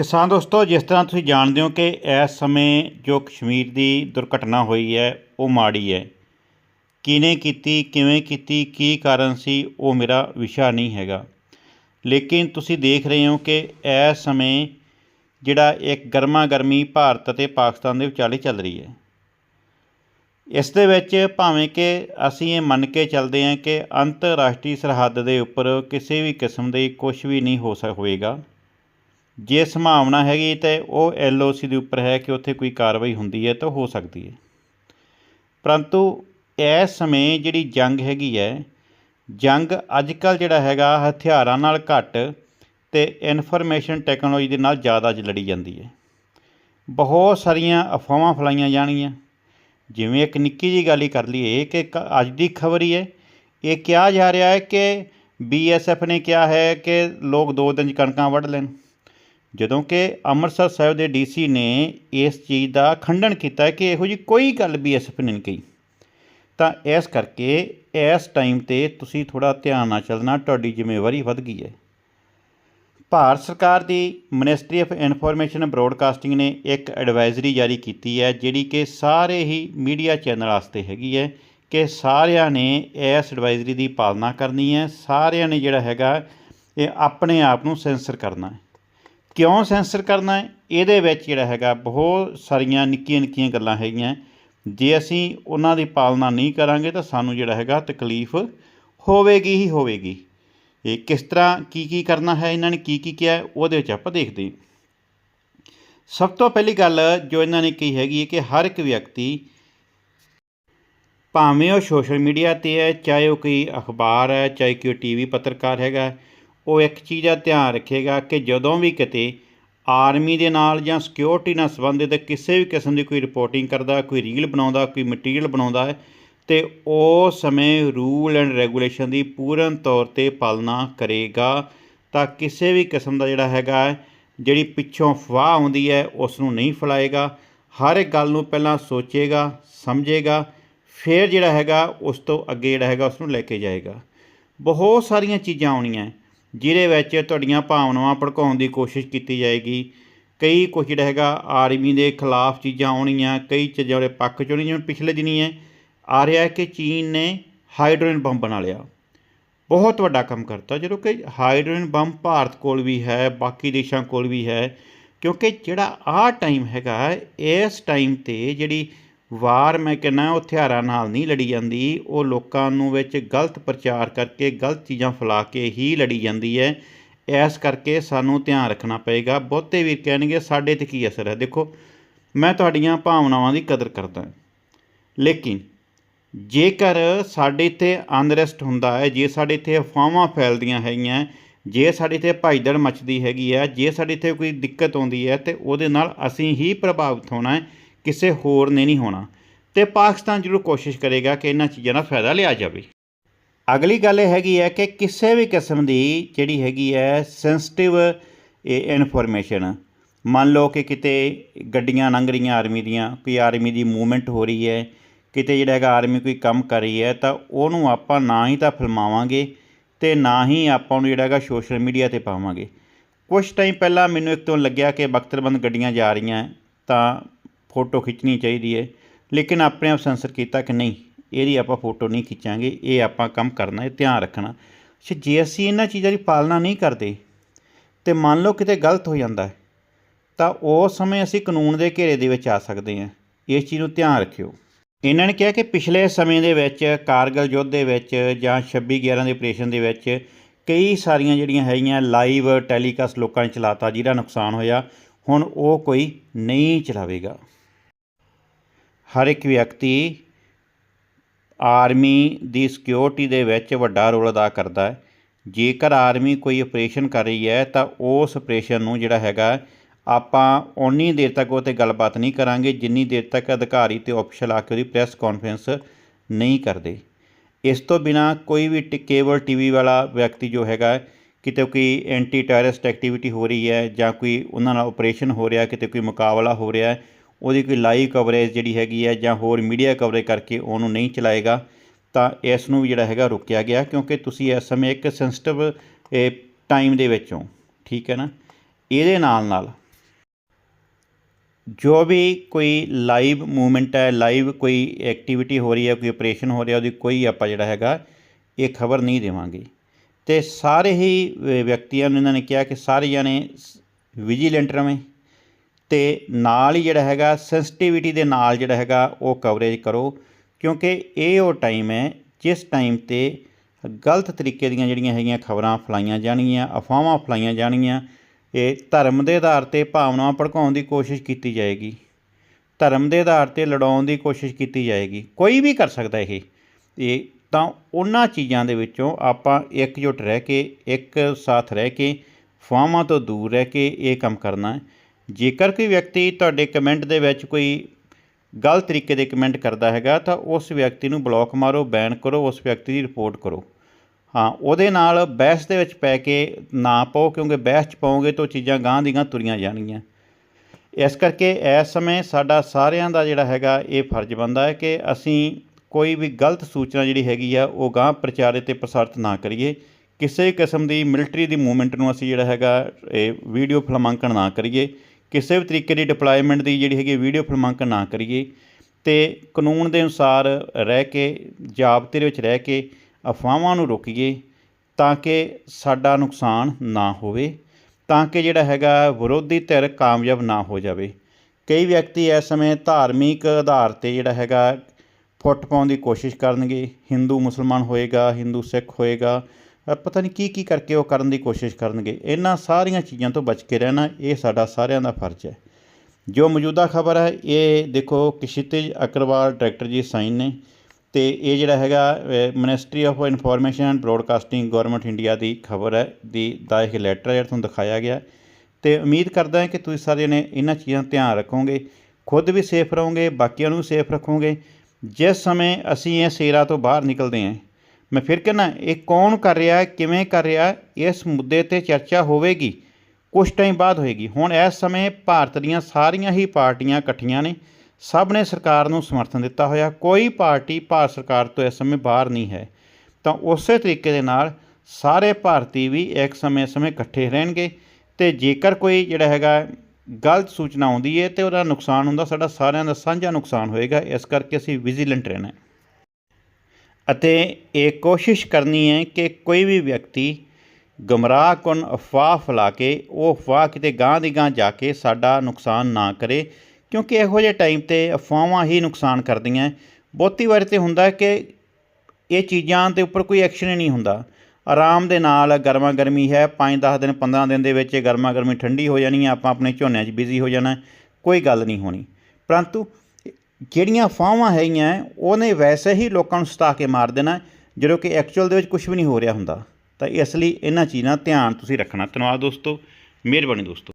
ਕਿਸਾਨ ਦੋਸਤੋ, ਜਿਸ ਤਰ੍ਹਾਂ ਤੁਸੀਂ ਜਾਣਦੇ ਹੋ ਕਿ ਇਸ ਸਮੇਂ ਜੋ ਕਸ਼ਮੀਰ ਦੀ ਦੁਰਘਟਨਾ ਹੋਈ ਹੈ, ਉਹ ਮਾੜੀ ਹੈ। ਕਿਹਨੇ ਕੀਤੀ, ਕਿਵੇਂ ਕੀਤੀ, ਕੀ ਕਾਰਨ ਸੀ, ਉਹ ਮੇਰਾ ਵਿਸ਼ਾ ਨਹੀਂ ਹੈਗਾ। ਲੇਕਿਨ ਤੁਸੀਂ ਦੇਖ ਰਹੇ ਹੋ ਕਿ ਇਸ ਸਮੇਂ ਜਿਹੜਾ ਇੱਕ ਗਰਮਾ ਗਰਮੀ ਭਾਰਤ ਅਤੇ ਪਾਕਿਸਤਾਨ ਦੇ ਵਿਚਾਲੇ ਚੱਲ ਰਹੀ ਹੈ। ਇਸ ਦੇ ਵਿੱਚ ਭਾਵੇਂ ਕਿ ਅਸੀਂ ਇਹ ਮੰਨ ਕੇ ਚੱਲਦੇ ਹਾਂ ਕਿ ਅੰਤਰਰਾਸ਼ਟਰੀ ਸਰਹੱਦ ਦੇ ਉੱਪਰ ਕਿਸੇ ਵੀ ਕਿਸਮ ਦੀ ਕੁਝ ਵੀ ਨਹੀਂ ਹੋ ਸਕ ਹੋਏਗਾ ਜੇ ਸੰਭਾਵਨਾ ਹੈਗੀ ਤੇ ਉਹ ਐਲਓਸੀ ਦੇ ਉੱਪਰ ਹੈ ਕਿ ਉੱਥੇ ਕੋਈ ਕਾਰਵਾਈ ਹੁੰਦੀ ਹੈ ਤਾਂ ਹੋ ਸਕਦੀ ਹੈ। ਪਰੰਤੂ ਇਸ ਸਮੇਂ ਜਿਹੜੀ ਜੰਗ ਹੈਗੀ ਹੈ, ਜੰਗ ਅੱਜ ਕੱਲ੍ਹ ਜਿਹੜਾ ਹੈਗਾ ਹਥਿਆਰਾਂ ਨਾਲ ਘੱਟ ਤੇ ਇਨਫੋਰਮੇਸ਼ਨ ਟੈਕਨੋਲੋਜੀ ਦੇ ਨਾਲ ਜ਼ਿਆਦਾ ਜ ਲੜੀ ਜਾਂਦੀ ਹੈ। ਬਹੁਤ ਸਾਰੀਆਂ ਅਫਵਾਹਾਂ ਫੈਲਾਈਆਂ ਜਾਣਗੀਆਂ। ਜਿਵੇਂ ਇੱਕ ਨਿੱਕੀ ਜਿਹੀ ਗੱਲ ਹੀ ਕਰ ਲਈਏ ਕਿ ਇੱਕ ਅੱਜ ਦੀ ਖਬਰ ਹੀ ਹੈ। ਇਹ ਕਿਹਾ ਜਾ ਰਿਹਾ ਹੈ ਕਿ ਬੀਐਸਐਫ ਨੇ ਕਿਹਾ ਹੈ ਕਿ ਲੋਕ ਦੋ ਦਿਨ 'ਚ ਕਣਕਾਂ ਵੱਢ ਲੈਣ। ਜਦੋਂ ਕਿ ਅੰਮ੍ਰਿਤਸਰ ਸਾਹਿਬ ਦੇ ਡੀਸੀ ਨੇ ਇਸ ਚੀਜ਼ ਦਾ ਖੰਡਨ ਕੀਤਾ ਕਿ ਇਹੋ ਜੀ ਕੋਈ ਗੱਲ ਬੀਐਸਐਫ ਨੇ ਨਹੀਂ ਕਹੀ ਤਾਂ ਇਸ ਕਰਕੇ ਇਸ ਟਾਈਮ ਤੇ ਤੁਸੀਂ ਥੋੜਾ ਧਿਆਨ ਨਾਲ ਚੱਲਣਾ, ਤੁਹਾਡੀ ਜ਼ਿੰਮੇਵਾਰੀ ਵੱਧ ਗਈ ਹੈ। ਭਾਰਤ ਸਰਕਾਰ ਦੀ ਮਿਨਿਸਟਰੀ ਆਫ ਇਨਫੋਰਮੇਸ਼ਨ ਬ੍ਰੌਡਕਾਸਟਿੰਗ ਨੇ ਇੱਕ ਐਡਵਾਈਜ਼ਰੀ ਜਾਰੀ ਕੀਤੀ ਹੈ, ਜਿਹੜੀ ਕਿ ਸਾਰੇ ਹੀ ਮੀਡੀਆ ਚੈਨਲ ਵਾਸਤੇ ਹੈਗੀ ਹੈ ਕਿ ਸਾਰਿਆਂ ਨੇ ਇਸ ਐਡਵਾਈਜ਼ਰੀ ਦੀ ਪਾਲਣਾ ਕਰਨੀ ਹੈ, ਸਾਰਿਆਂ ਨੇ ਜਿਹੜਾ ਹੈਗਾ ਇਹ ਆਪਣੇ ਆਪ ਨੂੰ ਸੈਂਸਰ ਕਰਨਾ ਹੈ। ਕਿਉਂ ਸੈਂਸਰ ਕਰਨਾ ਹੈ? ਇਹਦੇ ਵਿੱਚ ਜਿਹੜਾ ਹੈਗਾ, ਬਹੁਤ ਸਾਰੀਆਂ ਨਿੱਕੀਆਂ ਨਿੱਕੀਆਂ ਗੱਲਾਂ ਹੈਗੀਆਂ। ਜੇ ਅਸੀਂ ਉਹਨਾਂ ਦੀ ਪਾਲਣਾ ਨਹੀਂ ਕਰਾਂਗੇ ਤਾਂ ਸਾਨੂੰ ਜਿਹੜਾ ਹੈਗਾ ਤਕਲੀਫ ਹੋਵੇਗੀ ਹੀ ਹੋਵੇਗੀ। ਇਹ ਕਿਸ ਤਰ੍ਹਾਂ ਕੀ ਕੀ ਕਰਨਾ ਹੈ, ਇਹਨਾਂ ਨੇ ਕੀ ਕੀ ਕਿਹਾ ਉਹਦੇ ਵਿੱਚ ਆਪਾਂ ਦੇਖਦੇ ਹਾਂ। ਸਭ ਤੋਂ ਪਹਿਲੀ ਗੱਲ ਜੋ ਇਹਨਾਂ ਨੇ ਕਹੀ ਹੈਗੀ ਹੈ ਕਿ ਹਰ ਇੱਕ ਵਿਅਕਤੀ ਭਾਵੇਂ ਉਹ ਸੋਸ਼ਲ ਮੀਡੀਆ ਤੇ ਹੈ, ਚਾਹੇ ਉਹ ਕੋਈ ਅਖਬਾਰ ਹੈ, ਚਾਹੇ ਕੋਈ ਟੀਵੀ ਪੱਤਰਕਾਰ ਹੈਗਾ ਉਹ ਇੱਕ ਚੀਜ਼ ਦਾ ਧਿਆਨ ਰੱਖੇਗਾ ਕਿ ਜਦੋਂ ਵੀ ਕਿਤੇ ਆਰਮੀ ਦੇ ਨਾਲ ਜਾਂ ਸਿਕਿਉਰਿਟੀ ਨਾਲ ਸੰਬੰਧਿਤ ਕਿਸੇ ਵੀ ਕਿਸਮ ਦੀ ਕੋਈ ਰਿਪੋਰਟਿੰਗ ਕਰਦਾ, ਕੋਈ ਰੀਲ ਬਣਾਉਂਦਾ, ਕੋਈ ਮਟੀਰੀਅਲ ਬਣਾਉਂਦਾ ਹੈ, ਤੇ ਉਸ ਸਮੇਂ ਰੂਲ ਐਂਡ ਰੈਗੂਲੇਸ਼ਨ ਦੀ ਪੂਰਨ ਤੌਰ ਤੇ ਪਾਲਣਾ ਕਰੇਗਾ। ਤਾਂ ਕਿਸੇ ਵੀ ਕਿਸਮ ਦਾ ਜਿਹੜਾ ਹੈਗਾ ਜਿਹੜੀ ਪਿੱਛੋਂ ਅਫਵਾਹ ਆਉਂਦੀ ਹੈ ਉਸ ਨੂੰ ਨਹੀਂ ਫੈਲਾਏਗਾ। ਹਰ ਇੱਕ ਗੱਲ ਨੂੰ ਪਹਿਲਾਂ ਸੋਚੇਗਾ, ਸਮਝੇਗਾ, ਫਿਰ ਜਿਹੜਾ ਹੈਗਾ ਉਸ ਤੋਂ ਅੱਗੇ ਜਿਹੜਾ ਹੈਗਾ ਉਸ ਨੂੰ ਲੈ ਕੇ ਜਾਏਗਾ। ਬਹੁਤ ਸਾਰੀਆਂ ਚੀਜ਼ਾਂ ਆਉਣੀਆਂ ਜਿਹਦੇ ਵਿੱਚ ਤੁਹਾਡੀਆਂ ਭਾਵਨਾਵਾਂ ਭੜਕਾਉਣ ਦੀ ਕੋਸ਼ਿਸ਼ ਕੀਤੀ ਜਾਏਗੀ। ਕਈ ਕੁਝ ਜਿਹੜਾ ਹੈਗਾ ਆਰਮੀ ਦੇ ਖਿਲਾਫ ਚੀਜ਼ਾਂ ਆਉਣੀਆਂ ਕਈ ਚੀਜ਼ਾਂ ਪੱਖ 'ਚ ਆਉਣੀਆਂ ਜਿਵੇਂ ਪਿਛਲੇ ਦਿਨੀ ਹੈ ਆ ਰਿਹਾ ਕਿ ਚੀਨ ਨੇ ਹਾਈਡਰੋਜਨ ਬੰਬ ਬਣਾ ਲਿਆ। ਬਹੁਤ ਵੱਡਾ ਕੰਮ ਕਰਤਾ, ਜਦੋਂ ਕਿ ਹਾਈਡਰੋਜਨ ਬੰਬ ਭਾਰਤ ਕੋਲ ਵੀ ਹੈ, ਬਾਕੀ ਦੇਸ਼ਾਂ ਕੋਲ ਵੀ ਹੈ, ਕਿਉਂਕਿ ਜਿਹੜਾ ਆਹ ਟਾਈਮ ਹੈਗਾ, ਇਸ ਟਾਈਮ ਤੇ ਜਿਹੜੀ ਵਾਰ ਮੈਂ ਕਹਿੰਦਾ, ਉਹ ਹਥਿਆਰਾਂ ਨਾਲ ਨਹੀਂ ਲੜੀ ਜਾਂਦੀ। ਉਹ ਲੋਕਾਂ ਨੂੰ ਵਿੱਚ ਗਲਤ ਪ੍ਰਚਾਰ ਕਰਕੇ, ਗਲਤ ਚੀਜ਼ਾਂ ਫੈਲਾ ਕੇ ਹੀ ਲੜੀ ਜਾਂਦੀ ਹੈ। ਇਸ ਕਰਕੇ ਸਾਨੂੰ ਧਿਆਨ ਰੱਖਣਾ ਪਏਗਾ। ਬਹੁਤੇ ਵੀ ਕਹਿਣਗੇ, ਸਾਡੇ ਤੇ ਕੀ ਅਸਰ ਹੈ? ਦੇਖੋ, ਮੈਂ ਤੁਹਾਡੀਆਂ ਭਾਵਨਾਵਾਂ ਦੀ ਕਦਰ ਕਰਦਾ ਲੇਕਿਨ ਜੇਕਰ ਸਾਡੇ ਇੱਥੇ ਅਨਰੈਸਟ ਹੁੰਦਾ ਹੈ, ਜੇ ਸਾਡੇ ਇੱਥੇ ਅਫਵਾਹਾਂ ਫੈਲਦੀਆਂ ਹੈਗੀਆਂ, ਜੇ ਸਾਡੇ ਇੱਥੇ ਭਾਈਦੜ ਮਚਦੀ ਹੈਗੀ ਹੈ, ਜੇ ਸਾਡੇ ਇੱਥੇ ਕੋਈ ਦਿੱਕਤ ਆਉਂਦੀ ਹੈ, ਤੇ ਉਹਦੇ ਨਾਲ ਅਸੀਂ ਹੀ ਪ੍ਰਭਾਵਿਤ ਹੋਣਾ ਹੈ। ਕਿਸੇ ਹੋਰ ਨੇ ਨਹੀਂ ਹੋਣਾ। ਤੇ ਪਾਕਿਸਤਾਨ ਜ਼ਰੂਰ ਕੋਸ਼ਿਸ਼ ਕਰੇਗਾ ਕਿ ਇਹਨਾਂ ਚੀਜ਼ਾਂ ਦਾ ਫਾਇਦਾ ਲਿਆ ਜਾਵੇ। ਅਗਲੀ ਗੱਲ ਇਹ ਹੈਗੀ ਹੈ ਕਿ ਕਿਸੇ ਵੀ ਕਿਸਮ ਦੀ ਜਿਹੜੀ ਹੈਗੀ ਹੈ ਸੈਂਸਿਟਿਵ ਇਨਫੋਰਮੇਸ਼ਨ ਮੰਨ ਲਓ ਕਿ ਕਿਤੇ ਗੱਡੀਆਂ ਲੰਘ ਰਹੀਆਂ ਆਰਮੀ ਦੀਆਂ, ਕੋਈ ਆਰਮੀ ਦੀ ਮੂਵਮੈਂਟ ਹੋ ਰਹੀ ਹੈ, ਕਿਤੇ ਜਿਹੜਾ ਹੈਗਾ ਆਰਮੀ ਕੋਈ ਕੰਮ ਕਰ ਰਹੀ ਹੈ, ਤਾਂ ਉਹਨੂੰ ਆਪਾਂ ਨਾ ਹੀ ਤਾਂ ਫਿਲਮਾਵਾਂਗੇ ਤੇ ਨਾ ਹੀ ਆਪਾਂ ਉਹਨੂੰ ਜਿਹੜਾ ਹੈਗਾ ਸੋਸ਼ਲ ਮੀਡੀਆ ਤੇ ਪਾਵਾਂਗੇ। ਕੁਝ ਟਾਈਮ ਪਹਿਲਾਂ ਮੈਨੂੰ ਇੱਕ ਤੋਂ ਲੱਗਿਆ ਕਿ ਬਖਤਰਬੰਦ ਗੱਡੀਆਂ ਜਾ ਰਹੀਆਂ, ਤਾਂ ਫੋਟੋ ਖਿੱਚਣੀ ਚਾਹੀਦੀ ਹੈ। ਲੇਕਿਨ ਆਪਣੇ ਆਪ ਸੈਂਸਰ ਕੀਤਾ ਕਿ ਨਹੀਂ, ਇਹਦੀ ਆਪਾਂ ਫੋਟੋ ਨਹੀਂ ਖਿੱਚਾਂਗੇ, ਇਹ ਆਪਾਂ ਕੰਮ ਕਰਨਾ ਇਹ ਧਿਆਨ ਰੱਖਣਾ। ਅੱਛਾ, ਜੇ ਅਸੀਂ ਇਹਨਾਂ ਚੀਜ਼ਾਂ ਦੀ ਪਾਲਣਾ ਨਹੀਂ ਕਰਦੇ ਤੇ ਮੰਨ ਲਓ ਕਿਤੇ ਗਲਤ ਹੋ ਜਾਂਦਾ ਹੈ, ਤਾਂ ਉਸ ਸਮੇਂ ਅਸੀਂ ਕਾਨੂੰਨ ਦੇ ਘੇਰੇ ਦੇ ਵਿੱਚ ਆ ਸਕਦੇ ਹਾਂ। ਇਸ ਚੀਜ਼ ਨੂੰ ਧਿਆਨ ਰੱਖਿਓ। ਇਹਨਾਂ ਨੇ ਕਿਹਾ ਕਿ ਪਿਛਲੇ ਸਮੇਂ ਦੇ ਵਿੱਚ, ਕਾਰਗਲ ਯੁੱਧ ਦੇ ਵਿੱਚ ਜਾਂ 26 11 ਦੇ ਆਪਰੇਸ਼ਨ ਦੇ ਵਿੱਚ ਕਈ ਸਾਰੀਆਂ ਜਿਹੜੀਆਂ ਹੈਗੀਆਂ ਲਾਈਵ ਟੈਲੀਕਾਸਟ ਲੋਕਾਂ ਨੇ ਚਲਾਤਾ, ਜਿਹਦਾ ਨੁਕਸਾਨ ਹੋਇਆ, ਹੁਣ ਉਹ ਕੋਈ ਨਹੀਂ ਚਲਾਵੇਗਾ। ਹਰ ਇੱਕ ਵਿਅਕਤੀ ਆਰਮੀ ਦੀ ਸਿਕਿਉਰਿਟੀ ਦੇ ਵਿੱਚ ਵੱਡਾ ਰੋਲ ਅਦਾ ਕਰਦਾ ਹੈ। ਜੇਕਰ ਆਰਮੀ ਕੋਈ ਆਪਰੇਸ਼ਨ ਕਰ ਰਹੀ ਹੈ, ਤਾਂ ਉਸ ਆਪਰੇਸ਼ਨ ਨੂੰ ਜਿਹੜਾ ਹੈਗਾ, ਆਪਾਂ ਓਨੀ ਦੇਰ ਤੱਕ ਉਹ 'ਤੇ ਗੱਲਬਾਤ ਨਹੀਂ ਕਰਾਂਗੇ ਜਿੰਨੀ ਦੇਰ ਤੱਕ ਅਧਿਕਾਰੀ ਤੇ ਆਫੀਸ਼ਲ ਆ ਕੇ ਉਹਦੀ ਪ੍ਰੈਸ ਕਾਨਫਰੰਸ ਨਹੀਂ ਕਰਦੇ। ਇਸ ਤੋਂ ਬਿਨਾ ਕੋਈ ਵੀ ਟੀ- ਕੇਬਲ ਟੀਵੀ ਵਾਲਾ ਵਿਅਕਤੀ ਜੋ ਹੈਗਾ, ਕਿਤੇ ਕੋਈ ਐਂਟੀ ਟੈਰਰਿਸਟ ਐਕਟੀਵਿਟੀ ਹੋ ਰਹੀ ਹੈ ਜਾਂ ਕੋਈ ਉਹਨਾਂ ਨਾਲ ਆਪਰੇਸ਼ਨ ਹੋ ਰਿਹਾ, ਕਿਤੇ ਕੋਈ ਮੁਕਾਬਲਾ ਹੋ ਰਿਹਾ ਹੈ ਉਹਦੀ ਕੋਈ ਲਾਈਵ ਕਵਰੇਜ ਜਿਹੜੀ ਹੈਗੀ ਹੈ ਜਾਂ ਹੋਰ ਮੀਡੀਆ ਕਵਰੇਜ ਕਰਕੇ ਉਹਨੂੰ ਨਹੀਂ ਚਲਾਏਗਾ, ਤਾਂ ਇਸ ਨੂੰ ਵੀ ਜਿਹੜਾ ਹੈਗਾ ਰੋਕਿਆ ਗਿਆ, ਕਿਉਂਕਿ ਤੁਸੀਂ ਇਸ ਸਮੇਂ ਇੱਕ ਸੈਂਸਿਟਿਵ ਟਾਈਮ ਦੇ ਵਿੱਚ ਹੋ, ਠੀਕ ਹੈ ਨਾ? ਇਹਦੇ ਨਾਲ ਨਾਲ ਜੋ ਵੀ ਕੋਈ ਲਾਈਵ ਮੂਵਮੈਂਟ ਹੈ ਲਾਈਵ ਕੋਈ ਐਕਟੀਵਿਟੀ ਹੋ ਰਹੀ ਹੈ, ਕੋਈ ਆਪਰੇਸ਼ਨ ਹੋ ਰਿਹਾ, ਉਹਦੀ ਕੋਈ ਆਪਾਂ ਜਿਹੜਾ ਹੈਗਾ ਇਹ ਖਬਰ ਨਹੀਂ ਦੇਵਾਂਗੇ। ਤੇ ਸਾਰੇ ਹੀ ਵਿਅਕਤੀਆਂ ਨੂੰ ਇਹਨਾਂ ਨੇ ਕਿਹਾ ਕਿ ਸਾਰੇ ਜਾਣੇ ਵਿਜੀਲੈਂਟ ਰਵੇਂ। ਤੇ ਨਾਲ ਹੀ ਜਿਹੜਾ ਹੈਗਾ ਸੈਂਸਿਟੀਵਿਟੀ ਦੇ ਨਾਲ ਜਿਹੜਾ ਹੈਗਾ, ਉਹ ਕਵਰੇਜ ਕਰੋ। ਕਿਉਂਕਿ ਇਹ ਉਹ ਟਾਈਮ ਹੈ, ਜਿਸ ਟਾਈਮ ਤੇ ਗਲਤ ਤਰੀਕੇ ਦੀਆਂ ਜਿਹੜੀਆਂ ਹੈਗੀਆਂ ਖਬਰਾਂ ਫਲਾਈਆਂ ਜਾਣਗੀਆਂ, ਅਫਵਾਹਾਂ ਫਲਾਈਆਂ ਜਾਣਗੀਆਂ, ਇਹ ਧਰਮ ਦੇ ਆਧਾਰ ਤੇ ਭਾਵਨਾਵਾਂ ਭੜਕਾਉਣ ਦੀ ਕੋਸ਼ਿਸ਼ ਕੀਤੀ ਜਾਏਗੀ। ਧਰਮ ਦੇ ਆਧਾਰ ਤੇ ਲੜਾਉਣ ਦੀ ਕੋਸ਼ਿਸ਼ ਕੀਤੀ ਜਾਏਗੀ। ਕੋਈ ਵੀ ਕਰ ਸਕਦਾ ਇਹ। ਇਹ ਤਾਂ ਉਹਨਾਂ ਚੀਜ਼ਾਂ ਦੇ ਵਿੱਚੋਂ ਆਪਾਂ ਇਕਜੁੱਟ ਰਹਿ ਕੇ, ਇੱਕ ਸਾਥ ਰਹਿ ਕੇ, ਅਫਵਾਹਾਂ ਤੋਂ ਦੂਰ ਰਹਿ ਕੇ ਇਹ ਕੰਮ ਕਰਨਾ ਹੈ। ਜੇਕਰ ਕੋਈ ਵਿਅਕਤੀ ਤੁਹਾਡੇ ਕਮੈਂਟ ਦੇ ਵਿੱਚ ਕੋਈ ਗਲਤ ਤਰੀਕੇ ਦੇ ਕਮੈਂਟ ਕਰਦਾ ਹੈਗਾ, ਤਾਂ ਉਸ ਵਿਅਕਤੀ ਨੂੰ ਬਲੌਕ ਮਾਰੋ, ਬੈਨ ਕਰੋ, ਉਸ ਵਿਅਕਤੀ ਦੀ ਰਿਪੋਰਟ ਕਰੋ। ਹਾਂ, ਉਹਦੇ ਨਾਲ ਬਹਿਸ ਦੇ ਵਿੱਚ ਪੈ ਕੇ ਨਾ ਪਾਓ, ਕਿਉਂਕਿ ਬਹਿਸ 'ਚ ਪਾਓਗੇ ਤਾਂ ਉਹ ਚੀਜ਼ਾਂ ਗਾਂਹ ਦੀ ਗਾਂਹ ਤੁਰੀਆਂ ਜਾਣਗੀਆਂ। ਇਸ ਕਰਕੇ ਇਸ ਸਮੇਂ ਸਾਡਾ ਸਾਰਿਆਂ ਦਾ ਜਿਹੜਾ ਹੈਗਾ, ਇਹ ਫਰਜ਼ ਬਣਦਾ ਹੈ ਕਿ ਅਸੀਂ ਕੋਈ ਵੀ ਗਲਤ ਸੂਚਨਾ ਜਿਹੜੀ ਹੈਗੀ ਆ, ਉਹ ਗਾਂਹ ਪ੍ਰਚਾਰਿਤ ਤੇ ਪ੍ਰਸਾਰਿਤ ਨਾ ਕਰੀਏ। ਕਿਸੇ ਕਿਸਮ ਦੀ ਮਿਲਟਰੀ ਦੀ ਮੂਵਮੈਂਟ ਨੂੰ ਅਸੀਂ ਜਿਹੜਾ ਹੈਗਾ, ਇਹ ਵੀਡੀਓ ਫਲਮਾਂਕਣ ਨਾ ਕਰੀਏ। ਕਿਸੇ ਵੀ ਤਰੀਕੇ ਦੀ ਡਿਪਲੋਇਮੈਂਟ ਦੀ ਜਿਹੜੀ ਹੈਗੀ ਵੀਡੀਓ ਫਿਲਮਾਂਕਣ ਨਾ ਕਰੀਏ, ਤੇ ਕਾਨੂੰਨ ਦੇ ਅਨੁਸਾਰ ਰਹਿ ਕੇ, ਜ਼ਾਬਤੇ ਦੇ ਵਿੱਚ ਰਹਿ ਕੇ ਅਫਵਾਹਾਂ ਨੂੰ ਰੋਕੀਏ ਤਾਂ ਕਿ ਸਾਡਾ ਨੁਕਸਾਨ ਨਾ ਹੋਵੇ, ਤਾਂ ਕਿ ਜਿਹੜਾ ਹੈਗਾ ਵਿਰੋਧੀ ਧਿਰ ਕਾਮਯਾਬ ਨਾ ਹੋ ਜਾਵੇ। ਕਈ ਵਿਅਕਤੀ ਇਸ ਸਮੇਂ ਧਾਰਮਿਕ ਆਧਾਰ ਤੇ ਜਿਹੜਾ ਹੈਗਾ ਫੁੱਟ ਪਾਉਣ ਦੀ ਕੋਸ਼ਿਸ਼ ਕਰਨਗੇ। ਹਿੰਦੂ ਮੁਸਲਮਾਨ ਹੋਏਗਾ, ਹਿੰਦੂ ਸਿੱਖ ਹੋਏਗਾ ਪਤਾ ਨਹੀਂ ਕੀ ਕੀ ਕਰਕੇ ਉਹ ਕਰਨ ਦੀ ਕੋਸ਼ਿਸ਼ ਕਰਨਗੇ। ਇਹਨਾਂ ਸਾਰੀਆਂ ਚੀਜ਼ਾਂ ਤੋਂ ਬਚ ਕੇ ਰਹਿਣਾ, ਇਹ ਸਾਡਾ ਸਾਰਿਆਂ ਦਾ ਫਰਜ਼ ਹੈ। ਜੋ ਮੌਜੂਦਾ ਖਬਰ ਹੈ, ਇਹ ਦੇਖੋ ਕਿਸ਼ਿਤਿਜ ਅਕਰਵਾਲ ਡਾਇਰੈਕਟਰ ਜੀ ਸਾਈਨ ਨੇ ਤੇ ਇਹ ਜਿਹੜਾ ਹੈਗਾ ministry of information and broadcasting government India ਦੀ ਖਬਰ ਹੈ, ਦੀ ਦਾ ਇਹ ਲੈਟਰ ਹੈ ਜਿਹੜਾ ਤੁਹਾਨੂੰ ਦਿਖਾਇਆ ਗਿਆ। ਤੇ ਉਮੀਦ ਕਰਦਾ ਹਾਂ ਕਿ ਤੁਸੀਂ ਸਾਰੇ ਨੇ ਇਹਨਾਂ ਚੀਜ਼ਾਂ ਧਿਆਨ ਰੱਖੋਗੇ, ਖੁਦ ਵੀ ਸੇਫ ਰਹੋਗੇ, ਬਾਕੀਆਂ ਨੂੰ ਵੀ ਸੇਫ ਰੱਖੋਗੇ। ਜਿਸ ਸਮੇਂ ਅਸੀਂ ਇਹ ਸੇਰਾ ਤੋਂ ਬਾਹਰ ਨਿਕਲਦੇ ਹਾਂ ਮੈਂ ਫਿਰ ਕਹਿੰਦਾ ਇਹ ਕੌਣ ਕਰ ਰਿਹਾ, ਕਿਵੇਂ ਕਰ ਰਿਹਾ, ਇਸ ਮੁੱਦੇ ਤੇ ਚਰਚਾ ਹੋਵੇਗੀ ਕੁਝ ਟਾਈਮ ਬਾਅਦ ਹੋਏਗੀ। ਹੁਣ ਇਸ ਸਮੇਂ ਭਾਰਤ ਦੀਆਂ ਸਾਰੀਆਂ ਹੀ ਪਾਰਟੀਆਂ ਇਕੱਠੀਆਂ ਨੇ, ਸਭ ਨੇ ਸਰਕਾਰ ਨੂੰ ਸਮਰਥਨ ਦਿੱਤਾ ਹੋਇਆ, ਕੋਈ ਪਾਰਟੀ ਭਾਰਤ ਸਰਕਾਰ ਤੋਂ ਇਸ ਸਮੇਂ ਬਾਹਰ ਨਹੀਂ ਹੈ। ਤਾਂ ਉਸੇ ਤਰੀਕੇ ਦੇ ਨਾਲ ਸਾਰੇ ਭਾਰਤੀ ਵੀ ਇੱਕ ਸਮੇਂ ਸਮੇਂ ਇਕੱਠੇ ਰਹਿਣਗੇ ਤੇ ਜੇਕਰ ਕੋਈ ਜਿਹੜਾ ਹੈਗਾ ਗਲਤ ਸੂਚਨਾ ਆਉਂਦੀ ਹੈ ਤੇ ਉਹਦਾ ਨੁਕਸਾਨ ਹੁੰਦਾ, ਸਾਡਾ ਸਾਰਿਆਂ ਦਾ ਸਾਂਝਾ ਨੁਕਸਾਨ ਹੋਏਗਾ, ਇਸ ਕਰਕੇ ਅਸੀਂ ਵਿਜੀਲੈਂਟ ਰਹਿਣਾ ਅਤੇ ਇਹ ਕੋਸ਼ਿਸ਼ ਕਰਨੀ ਹੈ ਕਿ ਕੋਈ ਵੀ ਵਿਅਕਤੀ ਗਮਰਾਹ ਕੁਨ ਅਫਵਾਹ ਫੈਲਾ ਕੇ, ਉਹ ਅਫਵਾਹ ਕਿਤੇ ਗਾਂਹ ਦੀ ਗਾਂਹ ਜਾ ਕੇ ਸਾਡਾ ਨੁਕਸਾਨ ਨਾ ਕਰੇ, ਕਿਉਂਕਿ ਇਹੋ ਜਿਹੇ ਟਾਈਮ ਤੇ ਅਫਵਾਹਾਂ ਹੀ ਨੁਕਸਾਨ ਕਰਦੀਆਂ। ਬਹੁਤੀ ਵਾਰ ਤੇ ਹੁੰਦਾ ਕਿ ਇਹ ਚੀਜ਼ਾਂ ਦੇ ਉੱਪਰ ਕੋਈ ਐਕਸ਼ਨ ਹੀ ਨਹੀਂ ਹੁੰਦਾ। ਆਰਾਮ ਦੇ ਨਾਲ ਗਰਮਾ ਗਰਮੀ ਹੈ 5-10 ਦਿਨ 15 ਦਿਨ ਦੇ ਵਿੱਚ ਗਰਮਾ ਗਰਮੀ ਠੰਡੀ ਹੋ ਜਾਣੀ ਹੈ, ਆਪਾਂ ਆਪਣੇ ਝੋਨਿਆਂ 'ਚ ਬਿਜ਼ੀ ਹੋ ਜਾਣਾ, ਕੋਈ ਗੱਲ ਨਹੀਂ ਹੋਣੀ। ਪਰੰਤੂ ਜਿਹੜੀਆਂ ਅਫਵਾਹਾਂ ਹੈਗੀਆਂ ਉਹਨੇ ਵੈਸੇ ਹੀ ਲੋਕਾਂ ਨੂੰ ਸਤਾ ਕੇ ਮਾਰ ਦੇਣਾ ਹੈ, ਜਦੋਂ ਕਿ ਐਕਚੁਅਲ ਦੇ ਵਿੱਚ ਕੁਝ ਵੀ ਨਹੀਂ ਹੋ ਰਿਹਾ ਹੁੰਦਾ। ਤਾਂ ਇਸ ਲਈ ਇਹਨਾਂ ਚੀਜ਼ਾਂ ਧਿਆਨ ਤੁਸੀਂ ਰੱਖਣਾ। ਧੰਨਵਾਦ ਦੋਸਤੋ। ਮਿਹਰਬਾਨੀ ਦੋਸਤੋ।